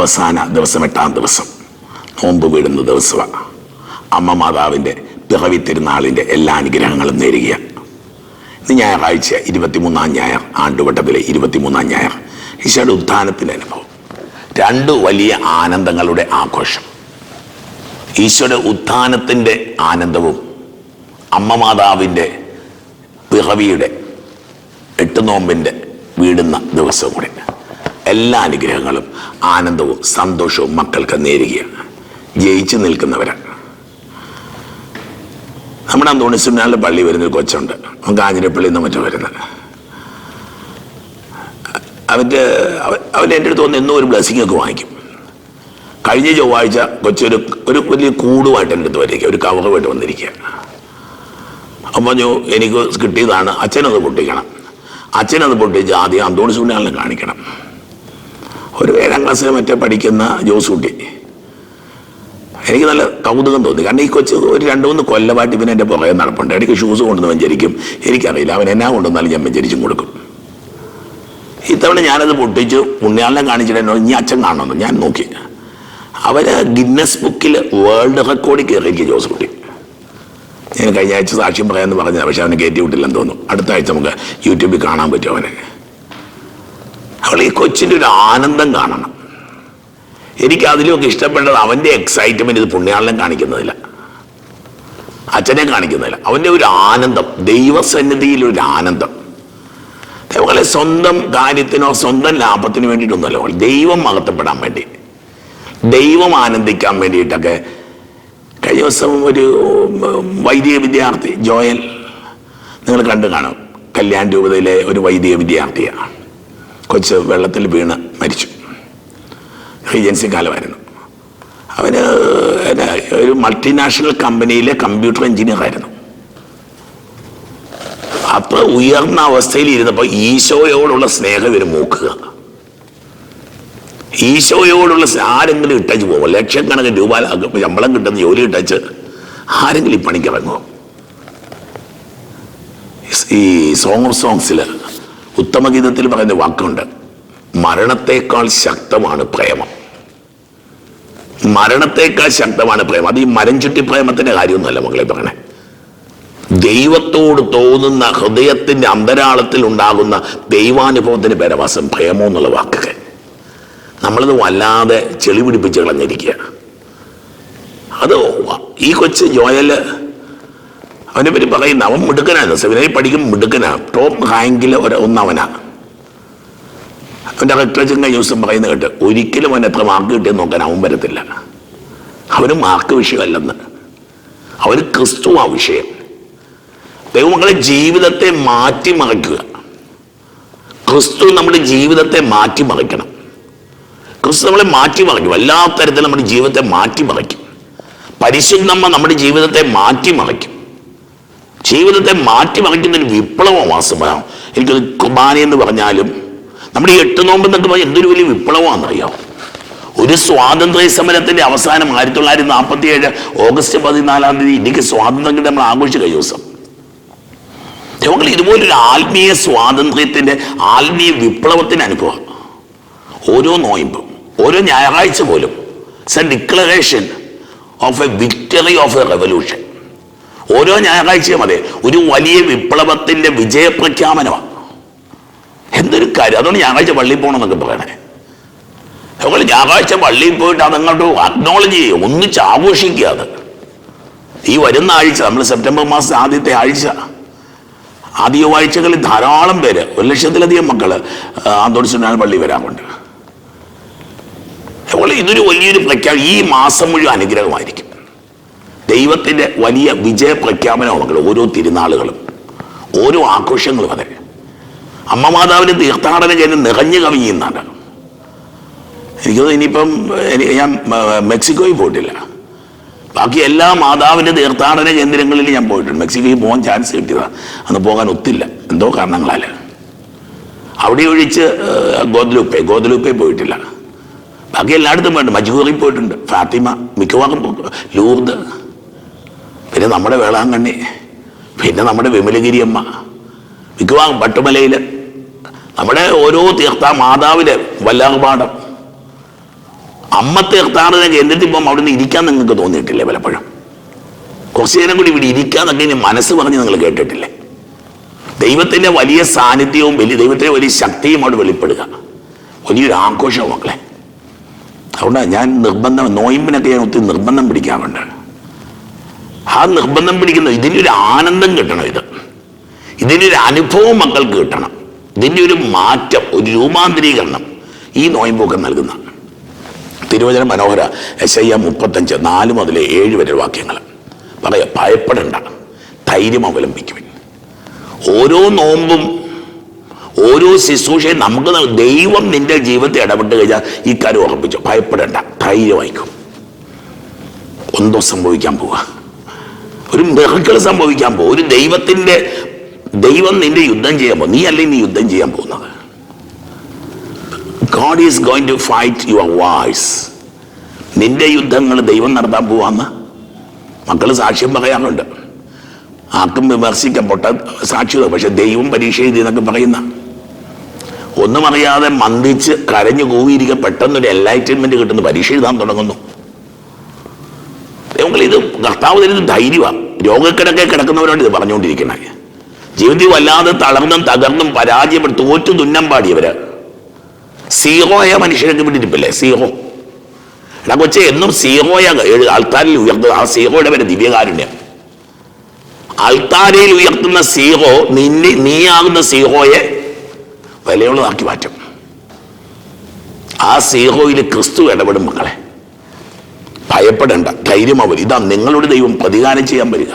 അവസാന ദിവസം എട്ടാം ദിവസം. നോമ്പ് വീടുന്ന ദിവസമാണ് അമ്മ മാതാവിന്റെ പിറവി തിരുനാളിന്റെ എല്ലാ അനുഗ്രഹങ്ങളും നേരുക ഇന്ന് ഞായറാഴ്ച ഇരുപത്തിമൂന്നാം ഞായർ ആണ്ടുവട്ടത്തിലെ ഇരുപത്തിമൂന്നാം ഞായർ. ഈശോയുടെ ഉത്ഥാനത്തിന്റെ അനുഭവം. രണ്ട് വലിയ ആനന്ദങ്ങളുടെ ആഘോഷം. ഈശോയുടെ ഉത്ഥാനത്തിന്റെ ആനന്ദവും അമ്മ മാതാവിന്റെ പിറവിയുടെ എട്ട് നോമ്പിന്റെ വീടുന്ന ദിവസവും കൂടെ. എല്ലാ അനുഗ്രഹങ്ങളും ആനന്ദവും സന്തോഷവും മക്കൾക്ക് നേരുകയാണ്. ജയിച്ചു നിൽക്കുന്നവരാണ്. നമ്മുടെ അന്തോണിസുനാളിൽ പള്ളി വരുന്നൊരു കൊച്ചുണ്ട്. അവൻ കാഞ്ഞിരപ്പള്ളി നിന്ന് മറ്റോ വരുന്നത്. അവന്റെ അവൻ അവൻ എന്റെ അടുത്ത് വന്ന് എന്നും ഒരു ബ്ലെസ്സിങ് ഒക്കെ വാങ്ങിക്കും. കഴിഞ്ഞ ചൊവ്വാഴ്ച കൊച്ചൊരു ഒരു വലിയ കൂടുമായിട്ട് എന്റെ അടുത്ത് വരിക ഒരു കവറുമായിട്ട് വന്നിരിക്കുക അപ്പം പറഞ്ഞു എനിക്ക് കിട്ടിയതാണ് അച്ഛനത് പൊട്ടിക്കണം. അച്ഛനത് പൊട്ടിച്ച് ആദ്യം അന്തോണി സുനാളിനെ കാണിക്കണം. ഒരു ഏഴാം ക്ലാസ്സിൽ മറ്റേ പഠിക്കുന്ന ജോസ് കുട്ടി എനിക്ക് നല്ല കൗതുകം തോന്നി. കാരണം ഈ കൊച്ചു ഒരു രണ്ട് മൂന്ന് കൊല്ലമായിട്ട് ഇവൻ എന്റെ പുറകെ നടപ്പുണ്ട്. ഇടയ്ക്ക് ഷൂസ് കൊണ്ടുവന്ന് വെഞ്ചരിക്കും എനിക്കറിയില്ല. അവൻ എന്നാ കൊണ്ടുവന്നാലും ഞാൻ വെഞ്ചരിച്ചും കൊടുക്കും. ഇത്തവണ ഞാനത് പൊട്ടിച്ചു. ഉണ്ണിയാളിനെ കാണിച്ചിട്ട് എന്നോട് ഇനി അച്ഛൻ കാണണമെന്ന് ഞാൻ നോക്കി. അവർ ഗിന്നസ് ബുക്കിൽ വേൾഡ് റെക്കോർഡിൽ കയറിയിരിക്കും ജോസ് കുട്ടി ഞാൻ കഴിഞ്ഞ ആഴ്ച സാക്ഷ്യം പറയാമെന്ന് പറഞ്ഞത്. പക്ഷെ അവനെ കയറ്റി വിട്ടില്ലെന്ന് തോന്നുന്നു. അടുത്ത ആഴ്ച നമുക്ക് യൂട്യൂബിൽ കാണാൻ പറ്റും അവനെ. അവൾ ഈ കൊച്ചിന്റെ ഒരു ആനന്ദം കാണണം. എനിക്ക് അതിലൊക്കെ ഇഷ്ടപ്പെട്ടത് അവന്റെ എക്സൈറ്റ്മെന്റ് ഇത് പുണ്യാളനെ കാണിക്കുന്നതില്ല അച്ഛനെ കാണിക്കുന്നില്ല അവന്റെ ഒരു ആനന്ദം ദൈവസന്നിധിയിൽ ഒരു ആനന്ദം. അതേപോലെ സ്വന്തം കാര്യത്തിനോ സ്വന്തം ലാഭത്തിനോ വേണ്ടിയിട്ടൊന്നുമല്ല ദൈവം മഹത്വപ്പെടാൻ വേണ്ടി ദൈവം ആനന്ദിക്കാൻ വേണ്ടിയിട്ടൊക്കെ കഴിഞ്ഞ ദിവസം ഒരു വൈദിക വിദ്യാർത്ഥി ജോയൽ നിങ്ങൾ കണ്ടു കാണും. കല്യാൺ രൂപതയിലെ ഒരു വൈദിക വിദ്യാർത്ഥിയാണ്. കൊച്ച് വെള്ളത്തിൽ വീണ് മരിച്ചു. ഏജൻസി കാലമായിരുന്നു. അവന് ഒരു മൾട്ടിനാഷണൽ കമ്പനിയിലെ കമ്പ്യൂട്ടർ എഞ്ചിനീയർ ആയിരുന്നു. അത്ര ഉയർന്ന അവസ്ഥയിൽ ഇരുന്നപ്പോൾ ഈശോയോടുള്ള സ്നേഹം ഇവർ മൂക്കുക. ഈശോയോടുള്ള ആരെങ്കിലും ഇട്ടച്ച് പോകും ലക്ഷക്കണക്കിന് രൂപ ശമ്പളം കിട്ടുന്ന ജോലി ഇട്ടച്ച് ആരെങ്കിലും ഈ പണിക്ക് ഇറങ്ങുമോ ഈ സോങ് ഓഫ് സോങ്സിൽ ഉത്തമഗീതത്തിൽ പറയുന്ന വാക്കുണ്ട്. മരണത്തേക്കാൾ ശക്തമാണ് പ്രേമം. മരണത്തേക്കാൾ ശക്തമാണ് പ്രേമം. അത് ഈ മരം ചുറ്റി പ്രേമത്തിന്റെ കാര്യമൊന്നുമല്ല മകളെ പറയണേ ദൈവത്തോട് തോന്നുന്ന ഹൃദയത്തിന്റെ അന്തരാളത്തിൽ ഉണ്ടാകുന്ന ദൈവാനുഭവത്തിന് പേരവാസം പ്രേമം എന്നുള്ള വാക്കുകൾ. നമ്മളത് വല്ലാതെ ചെളി പിടിപ്പിച്ച് കളഞ്ഞിരിക്കുകയാണ്. അത് ഈ കൊച്ച് ജോയൽ അവനെ പറ്റി പറയുന്ന അവൻ മിടുക്കനാണ് സെമിനറി പഠിക്കും മിടുക്കനാ. ടോപ്പ് റാങ്കിൽ ഒരു ഒന്നവനാ. അവന്റെ റിട്ടേഷൻ കഴിഞ്ഞ പറയുന്ന കേട്ട് ഒരിക്കലും അവൻ എത്ര മാർക്ക് കിട്ടിയെന്ന് നോക്കാൻ അവൻ വരത്തില്ല. അവന് മാർക്ക് വിഷയമല്ലെന്ന്. അവന് ക്രിസ്തു ആ വിഷയം. ദൈവങ്ങളെ ജീവിതത്തെ മാറ്റിമറിക്കുക. ക്രിസ്തു നമ്മുടെ ജീവിതത്തെ മാറ്റിമറിക്കണം. ക്രിസ്തു നമ്മളെ മാറ്റിമറിക്കും. എല്ലാ തരത്തിലും നമ്മുടെ ജീവിതത്തെ മാറ്റിമറിക്കും. പരിശുദ്ധമ്മ നമ്മുടെ ജീവിതത്തെ മാറ്റിമറിക്കും. ജീവിതത്തെ മാറ്റിമറിക്കുന്ന ഒരു സമയം എനിക്കത് കുർബാന എന്ന് പറഞ്ഞാലും നമ്മുടെ ഈ എട്ട് നോമ്പ് എന്നൊക്കെ പറഞ്ഞാൽ എന്തൊരു വലിയ വിപ്ലവമാണെന്നറിയാം ഒരു സ്വാതന്ത്ര്യ സമരത്തിന്റെ അവസാനം ആയിരത്തി തൊള്ളായിരത്തി നാൽപ്പത്തി ഏഴ് ഓഗസ്റ്റ് പതിനാലാം തീയതി ഇന്ത്യയ്ക്ക് സ്വാതന്ത്ര്യം കിട്ടി നമ്മൾ ആഘോഷിച്ച കഴിഞ്ഞ ദിവസം. ഞങ്ങൾ ഇതുപോലൊരു ആത്മീയ സ്വാതന്ത്ര്യത്തിന്റെ ആത്മീയ വിപ്ലവത്തിന്റെ അനുഭവം. ഓരോ നോയമ്പും ഓരോ ഞായറാഴ്ച പോലും it's declaration of a victory of a revolution ഓരോ ഞായറാഴ്ചയും അതെ. ഒരു വലിയ വിപ്ലവത്തിന്റെ വിജയപ്രഖ്യാപനമാണ് എന്തൊരു കാര്യം. അതുകൊണ്ട് ഞായറാഴ്ച പള്ളിയിൽ പോകണമെന്നൊക്കെ പറയണേ. അതുപോലെ ഞായറാഴ്ച പള്ളിയിൽ പോയിട്ട് അതങ്ങോട്ട് അക്നോളജ് ചെയ്യും. ഒന്നിച്ച് ആഘോഷിക്കുക അത്. ഈ വരുന്ന ആഴ്ച നമ്മൾ സെപ്റ്റംബർ മാസം ആദ്യത്തെ ആഴ്ച. ആദ്യ ആഴ്ചകളിൽ ധാരാളം പേര് ഒരു ലക്ഷത്തിലധികം മക്കൾ ഞാൻ പള്ളി വരാറുണ്ട് അതുപോലെ ഇതൊരു വലിയൊരു പ്രഖ്യാപനം ഈ മാസം മുഴുവൻ അനുഗ്രഹമായിരിക്കും. ദൈവത്തിന്റെ വലിയ വിജയ പ്രഖ്യാപനമാണ് ഓരോ തിരുനാളുകളും ഓരോ ആഘോഷങ്ങളും അതെ. അമ്മ മാതാവിന്റെ തീർത്ഥാടന കേന്ദ്രം നിറഞ്ഞു കവിയുന്നതാണ് എനിക്ക് ഇനിയിപ്പം ഞാൻ മെക്സിക്കോയിൽ പോയിട്ടില്ല. ബാക്കി എല്ലാ മാതാവിന്റെ തീർത്ഥാടന കേന്ദ്രങ്ങളിൽ ഞാൻ പോയിട്ടുണ്ട്. മെക്സിക്കോയിൽ പോകാൻ ചാൻസ് കിട്ടിയതാണ് അന്ന് പോകാൻ ഒത്തില്ല. എന്തോ കാരണങ്ങളാൽ അവിടെ ഒഴിച്ച് ഗോദലൂപ്പെ ഗോദലൂപ്പെ പോയിട്ടില്ല. ബാക്കി എല്ലായിടത്തും പോയിട്ടുണ്ട്. മജൂറിൽ പോയിട്ടുണ്ട്. ഫാത്തിമ മിക്കവാറും ലൂർദ് പിന്നെ നമ്മുടെ വേളാങ്കണ്ണി പിന്നെ നമ്മുടെ വിമലഗിരിയമ്മ മിക്കവാങ് പട്ടുമലയിൽ നമ്മുടെ ഓരോ തീർത്ഥ മാതാവിലെ വല്ലാർപാടം. അമ്മ തീർത്ഥാടന കേന്ദ്രത്തിൽ പോകുമ്പോൾ അവിടെ നിന്ന് ഇരിക്കാൻ നിങ്ങൾക്ക് തോന്നിയിട്ടില്ലേ പലപ്പോഴും? കുറച്ചു നേരം കൂടി ഇവിടെ ഇരിക്കാന്നൊക്കെ ഇനി മനസ്സ് പറഞ്ഞ് നിങ്ങൾ കേട്ടിട്ടില്ലേ? ദൈവത്തിന്റെ വലിയ സാന്നിധ്യവും വലിയ ദൈവത്തിന്റെ വലിയ ശക്തിയും അവിടെ വെളിപ്പെടുക. വലിയൊരു ആഘോഷവും മക്കളെ. അതുകൊണ്ടാണ് ഞാൻ നിർബന്ധം നോയിമ്പിനൊക്കെ ഞാൻ ഒത്തിരി നിർബന്ധം പിടിക്കാറുണ്ട്. ആ നിർബന്ധം പിടിക്കുന്ന ഇതിനൊരു ആനന്ദം കിട്ടണം ഇത്. ഇതിനൊരു അനുഭവം മക്കൾക്ക് കിട്ടണം. ഇതിന്റെ ഒരു മാറ്റം ഒരു രൂപാന്തരീകരണം ഈ നോയമ്പൊക്കെ നൽകുന്ന. തിരുവചന മനോഹര എസ് ഐ എം മുപ്പത്തഞ്ച് നാല് മുതൽ ഏഴ് വരെ വാക്യങ്ങൾ. പറയാ ഭയപ്പെടണ്ട. ധൈര്യം അവലംബിക്കുവിൻ. ഓരോ നോമ്പും ഓരോ ശുശ്രൂഷയും നമുക്ക് ദൈവം നിന്റെ ജീവിതത്തിൽ ഇടപെട്ട് കഴിഞ്ഞാൽ ഈ കാര്യം ഉറപ്പിച്ചു. ഭയപ്പെടേണ്ട. ധൈര്യമായിക്കും എന്തോ സംഭവിക്കാൻ പോവുക ഒരു മിറക്കൾ സംഭവിക്കാൻ പോകും. ഒരു ദൈവത്തിന്റെ ദൈവം നിന്റെ യുദ്ധം ചെയ്യാൻ പോകും. നീ അല്ലേ നീ യുദ്ധം ചെയ്യാൻ പോകുന്നത്? God is going to fight your wars നിന്റെ യുദ്ധങ്ങൾ ദൈവം നടത്താൻ പോവാന്ന് മക്കൾ സാക്ഷ്യം പറയാറുണ്ട്. ആർക്കും വിമർശിക്കപ്പെട്ട സാക്ഷ്യത പക്ഷെ ദൈവം പരീക്ഷ എഴുതി എന്നൊക്കെ പറയുന്ന. ഒന്നും അറിയാതെ മന്ദിച്ച് കരഞ്ഞു കൂവിയിരിക്കുക പെട്ടെന്നൊരു എൻലൈറ്റൈൻമെന്റ് കിട്ടുന്നു. പരീക്ഷ എഴുതാൻ തുടങ്ങുന്നു. തരുന്ന ധൈര്യമാണ് രോഗക്കിടക്കെ കിടക്കുന്നവരോട് ഇത് പറഞ്ഞുകൊണ്ടിരിക്കണേ ജീവിതത്തിൽ വല്ലാതെ തളർന്നും തകർന്നും പരാജയപ്പെട്ട് തോറ്റു തുന്നം പാടിയവര് സീറോയ മനുഷ്യരൊക്കെ വിട്ടിരിപ്പില്ലേ സീറോ. എടാ കൊച്ചെ എന്നും സീറോയ ആൾക്കാരിൽ ഉയർത്തുന്ന ആ സീറോയുടെ വരെ ദിവ്യകാരുണ്യം. ആൾത്താരയിൽ ഉയർത്തുന്ന സീറോ നിന്നെ നീയാകുന്ന സീറോയെ വിലയുള്ളതാക്കി മാറ്റും. ആ സീറോയിൽ ക്രിസ്തു ഇടപെടും മക്കളെ. ഭയപ്പെടേണ്ട. ധൈര്യം അവർ ഇതാ നിങ്ങളുടെ ദൈവം പ്രതികാരം ചെയ്യാൻ വരിക.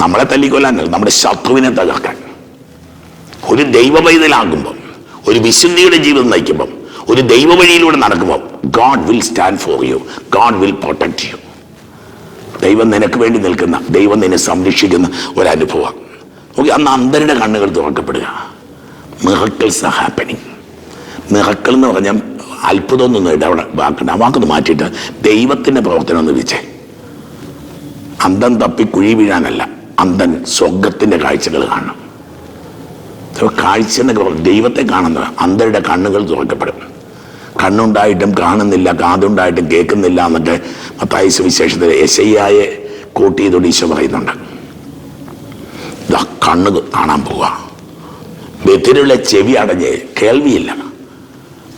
നമ്മളെ തല്ലിക്കൊല്ലാനല്ല നമ്മുടെ ശത്രുവിനെ തകർക്കാൻ. ഒരു ദൈവ പൈതലാകുമ്പം ഒരു വിശുദ്ധിയുടെ ജീവിതം നയിക്കുമ്പം ഒരു ദൈവ വഴിയിലൂടെ നടക്കുമ്പോൾ God will stand for you God will protect you ദൈവം നിനക്ക് വേണ്ടി നിൽക്കുന്ന ദൈവം നിന്നെ സംരക്ഷിക്കുന്ന ഒരനുഭവം. ഓക്കെ അന്ന് അന്തരുടെ കണ്ണുകൾ തുറക്കപ്പെടുക. മിറക്കിൾസ് ഹാപ്പനിങ് മിറക്കിൾ എന്ന് പറഞ്ഞാൽ അത്ഭുതമൊന്നും ഇടവിടെ വാക്കുണ്ട് ആ വാക്കൊന്ന് മാറ്റിയിട്ട് ദൈവത്തിന്റെ പ്രവർത്തനം എന്ന് വിളിച്ചേ. അന്തം തപ്പി കുഴി വീഴാനല്ല അന്തൻ സ്വർഗത്തിന്റെ കാഴ്ചകൾ കാണണം. കാഴ്ച എന്നൊക്കെ പറഞ്ഞു ദൈവത്തെ കാണുന്ന അന്തരുടെ കണ്ണുകൾ തുറക്കപ്പെടും. കണ്ണുണ്ടായിട്ടും കാണുന്നില്ല കാതുണ്ടായിട്ടും കേൾക്കുന്നില്ല എന്നൊക്കെ മത്തായ സുവിശേഷത്തിൽ യശയ്യായെ കോട്ട് ചെയ്തോട് ഈശോ പറയുന്നുണ്ട്. കണ്ണ് കാണാൻ പോവാ. ബദിലുള്ള ചെവി അടഞ്ഞ് കേൾവിയില്ല.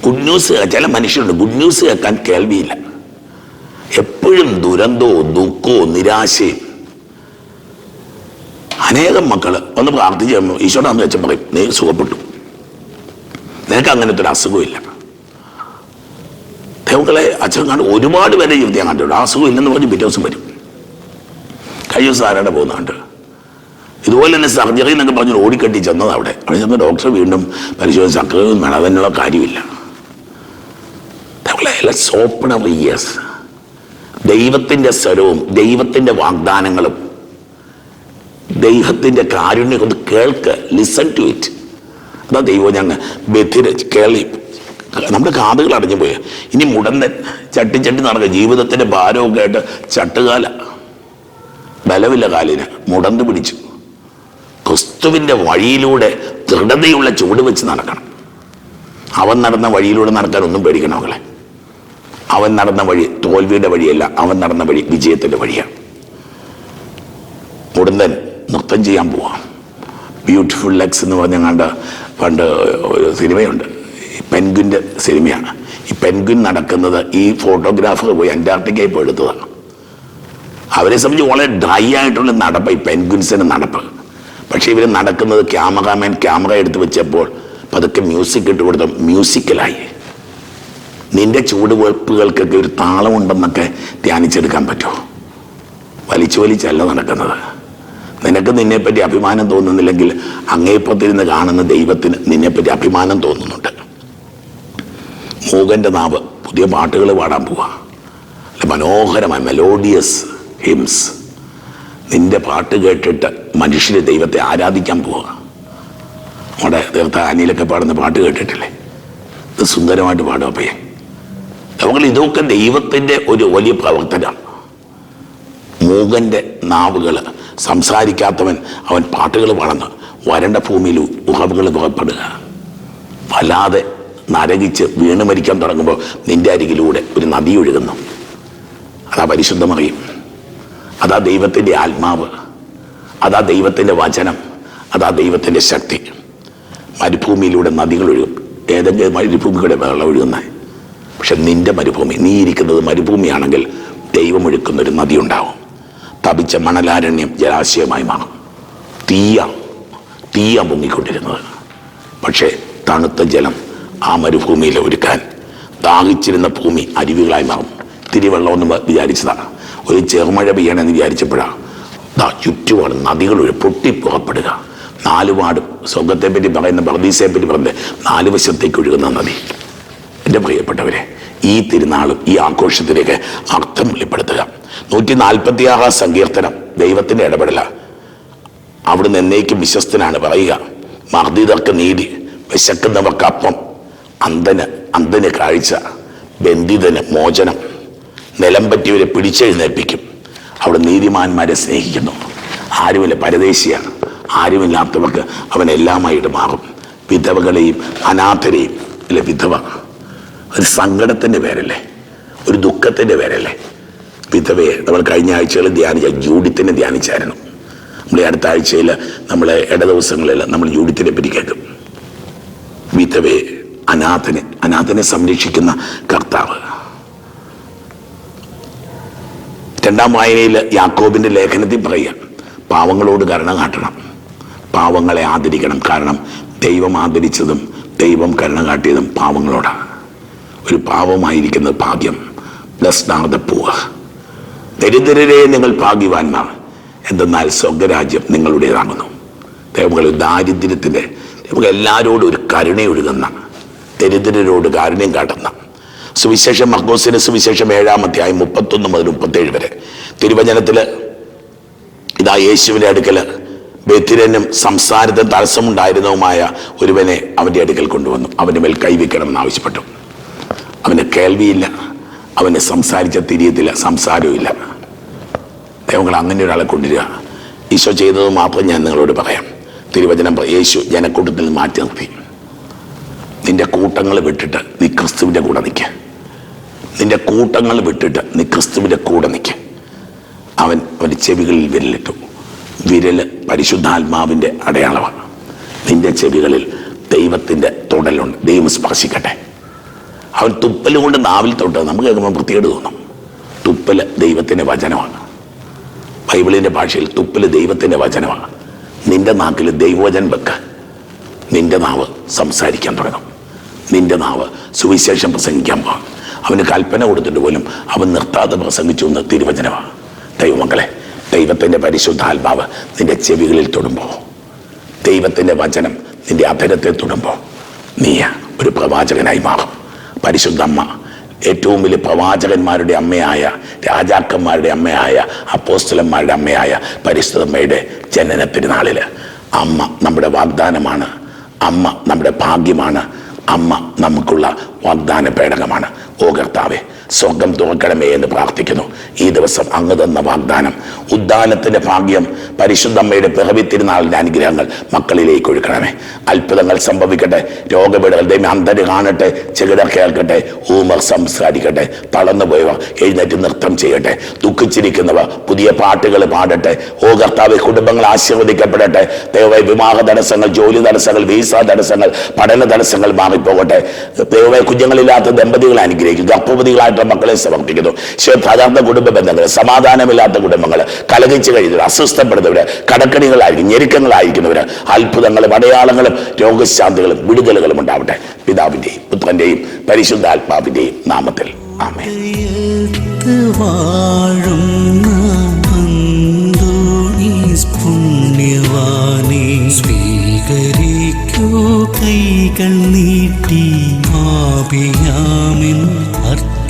ഗുഡ് ന്യൂസ് ചില മനുഷ്യരുണ്ട്. ഗുഡ് ന്യൂസ് കേൾക്കാൻ കേൾവിയില്ല. എപ്പോഴും ദുരന്തവും ദുഃഖവും നിരാശയും. അനേകം മക്കൾ ഒന്ന് പ്രാർത്ഥിച്ച് ഈശോടാന്ന് വെച്ചാൽ പറയും നീ സുഖപ്പെട്ടു. നിനക്ക് അങ്ങനത്തെ ഒരു അസുഖമില്ല. ദൈവങ്ങളെ അച്ഛൻ കണ്ട് ഒരുപാട് പേരെ ജീവിതം ഞാൻ അസുഖം ഇല്ലെന്ന് പറഞ്ഞ് പിറ്റേ ദിവസം വരും. കഴിഞ്ഞ ദിവസം ആരാടെ പോകുന്നുണ്ട് ഇതുപോലെ തന്നെ സർജറി എന്നൊക്കെ പറഞ്ഞു ഓടിക്കെട്ടി ചെന്നത് അവിടെ. അവിടെ ചെന്ന് ഡോക്ടർ വീണ്ടും പരിശോധിച്ച് സക്രമം വേണം അതിനുള്ള കാര്യമില്ല. ലെറ്റ്സ് ഓപ്പൺ അവർ ഇയേഴ്സ് ദൈവത്തിന്റെ സ്വരവും ദൈവത്തിന്റെ വാഗ്ദാനങ്ങളും ദൈവത്തിന്റെ കാരുണ്യം ഒന്ന് കേൾക്ക് ലിസൺ ടു ഇറ്റ് അതാ ദൈവം ഞങ്ങൾ ബധിര കേളി. നമ്മുടെ കാതുകൾ അടഞ്ഞു പോയ. ഇനി മുടന്തൻ ചട്ടി ചട്ടി നടക്കുക. ജീവിതത്തിന്റെ ഭാരമൊക്കെ ആയിട്ട് ചട്ടുകാല ബലമില്ല കാലിന്. മുടന്ത് പിടിച്ചു. ക്രിസ്തുവിന്റെ വഴിയിലൂടെ ദൃഢതയുള്ള ചുവട് വെച്ച് നടക്കണം. അവൻ നടന്ന വഴിയിലൂടെ നടക്കാൻ ഒന്നും പേടിക്കണം മകളെ അവൻ നടന്ന വഴി തോൽവിയുടെ വഴിയല്ല അവൻ നടന്ന വഴി വിജയത്തിന്റെ വഴിയാണ്. കൊടുന്തൻ നൃത്തം ചെയ്യാൻ പോവാം. ബ്യൂട്ടിഫുൾ ലെഗ്സ് എന്ന് പറഞ്ഞങ്ങാണ്ട് പണ്ട് ഒരു സിനിമയുണ്ട്. പെൻഗുന്റെ സിനിമയാണ്. ഈ പെൻഗുൻ നടക്കുന്നത് ഈ ഫോട്ടോഗ്രാഫർ പോയി അന്റാർട്ടിക്കയിൽ പോയി എടുത്തതാണ്. അവരെ സംബന്ധിച്ച് വളരെ ഡ്രൈ ആയിട്ടുള്ള നടപ്പ് ഈ പെൻഗുൻസിന്റെ നടപ്പ്. പക്ഷേ ഇവർ നടക്കുന്നത് ക്യാമറാമാൻ ക്യാമറ എടുത്ത് വെച്ചപ്പോൾ പതുക്കെ മ്യൂസിക് ഇട്ട് കൊടുത്ത മ്യൂസിക്കലായി. നിന്റെ ചുവടുവെപ്പുകൾക്കൊക്കെ ഒരു താളമുണ്ടെന്നൊക്കെ ധ്യാനിച്ചെടുക്കാൻ പറ്റുമോ വലിച്ചു വലിച്ചല്ല നടക്കുന്നത്. നിനക്ക് നിന്നെപ്പറ്റി അഭിമാനം തോന്നുന്നില്ലെങ്കിൽ അങ്ങേപ്പത്തിരുന്ന് കാണുന്ന ദൈവത്തിന് നിന്നെപ്പറ്റി അഭിമാനം തോന്നുന്നുണ്ട്. മൂകന്റെ നാവ് പുതിയ പാട്ടുകൾ പാടാൻ പോവാ. അല്ല മനോഹരമായ മെലോഡിയസ് ഹിംസ് നിന്റെ പാട്ട് കേട്ടിട്ട് മനുഷ്യരെ ദൈവത്തെ ആരാധിക്കാൻ പോവുക നമ്മുടെ തീർത്ഥ അനിലൊക്കെ പാടുന്ന പാട്ട് കേട്ടിട്ടില്ലേ? ഇത് സുന്ദരമായിട്ട് പാടുക പയ്യൻ. നമ്മൾ ഇതൊക്കെ ദൈവത്തിന്റെ ഒരു വലിയ പ്രവർത്തനമാണ് മൂകന്റെ നാവുകൾ സംസാരിക്കാത്തവൻ അവൻ പാട്ടുകൾ വളർന്ന് വരണ്ട ഭൂമിയിൽ ഉറവുകൾ പുറപ്പെടുക. വല്ലാതെ നരകിച്ച് വീണ് മരിക്കാൻ തുടങ്ങുമ്പോൾ നിന്റെ അരികിലൂടെ ഒരു നദി ഒഴുകുന്നു. അതാ പരിശുദ്ധമറിയും അതാ ദൈവത്തിന്റെ ആത്മാവ്. അതാ ദൈവത്തിന്റെ വചനം. അതാ ദൈവത്തിന്റെ ശക്തി. മരുഭൂമിയിലൂടെ നദികൾ ഒഴുകും. ഏതെങ്കിലും മരുഭൂമിയുടെ വെള്ളം ഒഴുകുന്നത് പക്ഷെ നിന്റെ മരുഭൂമി നീ ഇരിക്കുന്നത് മരുഭൂമിയാണെങ്കിൽ ദൈവമൊഴുക്കുന്നൊരു ഒഴുക്കുന്ന ഒരു നദി ഉണ്ടാവും തപിച്ച മണലാരണ്യം ജലാശയമായി മാറും. തീയ തീയ പൊങ്ങിക്കൊണ്ടിരുന്നത് പക്ഷേ തണുത്ത ജലം ആ മരുഭൂമിയിൽ ഒരുക്കാൻ ദാഹിച്ചിരുന്ന ഭൂമി അരുവികളായി മാറും. തിരിവെള്ളമെന്ന് വിചാരിച്ചതാണ്. ഒരു ചെറുമഴ പെയ്യണമെന്ന് വിചാരിച്ചപ്പോഴാണ് ദാ ചുറ്റുപാട് നദികൾ പൊട്ടിപ്പുറപ്പെടുക പൊട്ടി പുറപ്പെടുക. നാലുപാടും സ്വർഗത്തെ പറ്റി പറയുന്ന ബർദീസയെ പറ്റി പറയുന്നത് നാല് വശത്തേക്ക് ഒഴുകുന്ന നദി. എന്റെ പ്രിയപ്പെട്ടവരെ ഈ തിരുനാളും ഈ ആഘോഷത്തിലേക്ക് അർത്ഥം വെളിപ്പെടുത്തുക. നൂറ്റി നാൽപ്പത്തി ആറാം സങ്കീർത്തനം ദൈവത്തിന്റെ ഇടപെടല. അവിടുന്ന് എന്നേക്കും വിശ്വസ്തനാണ് പറയുക മർദ്ദിതർക്ക് നീതി വിശക്കുന്നവർക്ക് അപ്പം അന്ധന് അന്ധന് കാഴ്ച ബന്ധിതന് മോചനം നിലം പറ്റിയവരെ പിടിച്ചെഴുന്നേൽപ്പിക്കും. അവിടെ നീതിമാന്മാരെ സ്നേഹിക്കുന്നു. ആരുമില്ല പരദേശിയാണ് ആരുമില്ലാത്തവർക്ക് അവൻ എല്ലാമായിട്ട് മാറും. വിധവകളെയും അനാഥരെയും അല്ലെ വിധവ. ഒരു സങ്കടത്തിന്റെ പേരല്ലേ? ഒരു ദുഃഖത്തിന്റെ പേരല്ലേ? വിധവയെ നമ്മൾ കഴിഞ്ഞ ആഴ്ചകളിൽ ധ്യാനിച്ച ജൂഡിത്തിനെ ധ്യാനിച്ചായിരുന്നു. നമ്മൾ അടുത്ത ആഴ്ചയിൽ നമ്മൾ ഇട ദിവസങ്ങളിൽ നമ്മൾ ജൂഡിത്തിനെ പറ്റി കേൾക്കും വിധവയെ അനാഥനെ അനാഥനെ സംരക്ഷിക്കുന്ന കർത്താവ്. രണ്ടാം വായനയിൽ യാക്കോബിന്റെ ലേഖനത്തിൽ പറയുക പാവങ്ങളോട് കരുണ കാട്ടണം. പാവങ്ങളെ ആദരിക്കണം. കാരണം ദൈവം ആദരിച്ചതും ദൈവം കരുണ കാട്ടിയതും പാവങ്ങളോടാണ്. ഒരു പാവമായിരിക്കുന്നത് ഭാഗ്യം. ബ്ലസ്ഡ് ആർ ദ പൂവർ ദരിദ്രരെ നിങ്ങൾ ഭാഗ്യവാന്മാർ. എന്തെന്നാൽ സ്വർഗരാജ്യം നിങ്ങളുടേതാകുന്നു. ദൈവങ്ങൾ ദാരിദ്ര്യത്തിന്റെ നമുക്ക് എല്ലാവരോടും ഒരു കരുണയൊഴുകുന്ന ദരിദ്രരോട് കാരുണ്യം കാട്ടുന്ന. സുവിശേഷം മക്കോസിന് സുവിശേഷം ഏഴാം അധ്യായം മുപ്പത്തൊന്ന് മുതൽ മുപ്പത്തേഴ് വരെ. തിരുവചനത്തിൽ ഇതാ യേശുവിന്റെ അടുക്കൽ ബെത്തിരനും സംസാരത്തിന് തടസ്സമുണ്ടായിരുന്നതുമായ ഒരുവനെ അവന്റെ അടുക്കൽ കൊണ്ടുവന്നു. അവന്റെ മേൽ കൈവയ്ക്കണമെന്ന് ആവശ്യപ്പെട്ടു. കേൾവിയില്ല. അവന് സംസാരിച്ച തിരിയത്തില്ല സംസാരവുമില്ല. ദൈവങ്ങൾ അങ്ങനെ ഒരാളെ കൊണ്ടുവരിക. ഈശോ ചെയ്തത് മാത്രം ഞാൻ നിങ്ങളോട് പറയാം. തിരുവചനം യേശു ജനക്കൂട്ടത്തിൽ മാറ്റി നിർത്തി. നിന്റെ കൂട്ടങ്ങൾ വിട്ടിട്ട് നീ ക്രിസ്തുവിന്റെ കൂടെ നിൽക്കുക നിന്റെ കൂട്ടങ്ങൾ വിട്ടിട്ട് നീ ക്രിസ്തുവിന്റെ കൂടെ നിൽക്കുക അവൻ അവന്റെ ചെവികളിൽ വിരലിട്ടു. വിരൽ പരിശുദ്ധാത്മാവിന്റെ അടയാളമാണ്. നിന്റെ ചെവികളിൽ ദൈവത്തിന്റെ തുടലുണ്ട്. ദൈവം സ്പർശിക്കട്ടെ. അവൻ തുപ്പൽ കൊണ്ട് നാവിൽ തൊട്ട് നമുക്ക് കേൾക്കുമ്പോൾ വൃത്തികേട് തോന്നും. തുപ്പൽ ദൈവത്തിന്റെ വചനമാണ്. ബൈബിളിന്റെ ഭാഷയിൽ തുപ്പൽ ദൈവത്തിന്റെ വചനമാണ്. നിന്റെ നാക്കിൽ ദൈവവചനം വെക്ക്. നിന്റെ നാവ് സംസാരിക്കാൻ തുടങ്ങും. നിന്റെ നാവ് സുവിശേഷം പ്രസംഗിക്കാൻ പോകും. അവന് കൽപ്പന കൊടുത്തിട്ട് പോലും അവൻ നിർത്താതെ പ്രസംഗിച്ചു എന്ന് തിരുവചനമാണ്. ദൈവമക്കളെ ദൈവത്തിന്റെ പരിശുദ്ധാത്മാവ് നിന്റെ ചെവികളിൽ തൊടുമ്പോൾ ദൈവത്തിന്റെ വചനം നിന്റെ അധരത്തെ തൊടുമ്പോൾ നീ ഒരു പ്രവാചകനായി മാറും. പരിശുദ്ധ അമ്മ ഏറ്റവും വലിയ പ്രവാചകന്മാരുടെ അമ്മയായ രാജാക്കന്മാരുടെ അമ്മയായ അപ്പോസ്റ്റലന്മാരുടെ അമ്മയായ പരിശുദ്ധമ്മയുടെ ജനന പെരുന്നാളിൽ അമ്മ നമ്മുടെ വാഗ്ദാനമാണ് അമ്മ നമ്മുടെ ഭാഗ്യമാണ് അമ്മ നമുക്കുള്ള വാഗ്ദാന പേടകമാണ് ഓ കർത്താവെ സ്വർഗം തുറക്കണമേ എന്ന് പ്രാർത്ഥിക്കുന്നു. ഈ ദിവസം അങ്ങ് തന്ന വാഗ്ദാനം ഉദ്ദാനത്തിന്റെ ഭാഗ്യം പരിശുദ്ധമ്മയുടെ പിറവി തിരുനാളിന്റെ അനുഗ്രഹങ്ങൾ മക്കളിലേക്ക് ഒഴുക്കണമേ. അത്ഭുതങ്ങൾ സംഭവിക്കട്ടെ രോഗപീഠകൾ ദൈവം അന്തര് കാണട്ടെ ചെകിടർ കേൾക്കട്ടെ ഊമർ സംസാരിക്കട്ടെ തളർന്നു പോയവ എഴുന്നേറ്റ് നൃത്തം ചെയ്യട്ടെ ദുഃഖിച്ചിരിക്കുന്നവർ പുതിയ പാട്ടുകൾ പാടട്ടെ ഓ കർത്താവ് കുടുംബങ്ങൾ ആശീർവദിക്കപ്പെടട്ടെ ദൈവ വിവാഹ തടസ്സങ്ങൾ ജോലി തടസ്സങ്ങൾ വീസ തടസ്സങ്ങൾ പഠന തടസ്സങ്ങൾ മാറിപ്പോകട്ടെ. ദൈവ കുഞ്ഞുങ്ങളില്ലാത്ത ദമ്പതികളെ അനുഗ്രഹിക്കും ഗർഭവതികളായിട്ടുള്ള മക്കളെ സമർപ്പിക്കുന്നു. തകർന്ന കുടുംബ ബന്ധങ്ങൾ സമാധാനമില്ലാത്ത കുടുംബങ്ങൾ കലകിച്ച് കഴിയുന്നവർ അസ്വസ്ഥപ്പെടുന്നവര് കടക്കണികളായിരിക്കും ഞെരുക്കങ്ങളായിരിക്കുന്നവര് അത്ഭുതങ്ങളും അടയാളങ്ങളും രോഗശാന്തികളും വിടുതലുകളും ഉണ്ടാവട്ടെ. പിതാവിന്റെയും പുത്രന്റെയും പരിശുദ്ധാത്മാവിന്റെയും നാമത്തിൽ. ആമേ സ്വീകരിക്കൂ കൈകൾ നീട്ടി ആപിയാമിൻ